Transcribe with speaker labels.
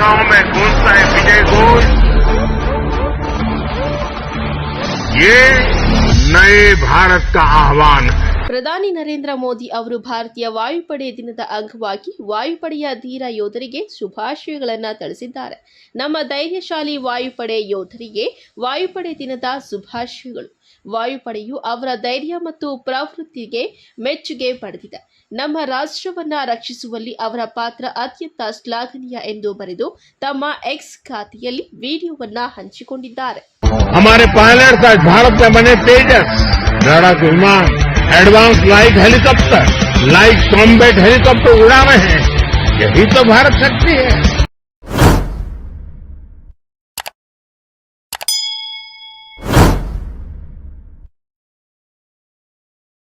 Speaker 1: दिशाओं में गूंजता है विजय घोष ये नए भारत का आह्वान है।
Speaker 2: ಪ್ರಧಾನಿ ನರೇಂದ್ರ ಮೋದಿ ಅವರು ಭಾರತೀಯ ವಾಯುಪಡೆ ದಿನದ ಅಂಗವಾಗಿ ವಾಯುಪಡೆಯ ಧೀರ ಯೋಧರಿಗೆ ಶುಭಾಶಯಗಳನ್ನು ತಿಳಿಸಿದ್ದಾರೆ. ನಮ್ಮ ಧೈರ್ಯಶಾಲಿ ವಾಯುಪಡೆ ಯೋಧರಿಗೆ ವಾಯುಪಡೆ ದಿನದ ಶುಭಾಶಯಗಳು. ವಾಯುಪಡೆಯು ಅವರ ಧೈರ್ಯ ಮತ್ತು ಪ್ರವೃತ್ತಿಗೆ ಮೆಚ್ಚುಗೆ ಪಡೆದಿದೆ. ನಮ್ಮ ರಾಷ್ಟ್ರವನ್ನ ರಕ್ಷಿಸುವಲ್ಲಿ ಅವರ ಪಾತ್ರ ಅತ್ಯಂತ ಶ್ಲಾಘನೀಯ ಎಂದು ಬರೆದು ತಮ್ಮ ಎಕ್ಸ್ ಖಾತೆಯಲ್ಲಿ ವಿಡಿಯೋವನ್ನ ಹಂಚಿಕೊಂಡಿದ್ದಾರೆ.
Speaker 1: Advance light helicopter light combat helicopter उड़ा रहे हैं। यही तो भारत शक्ति है।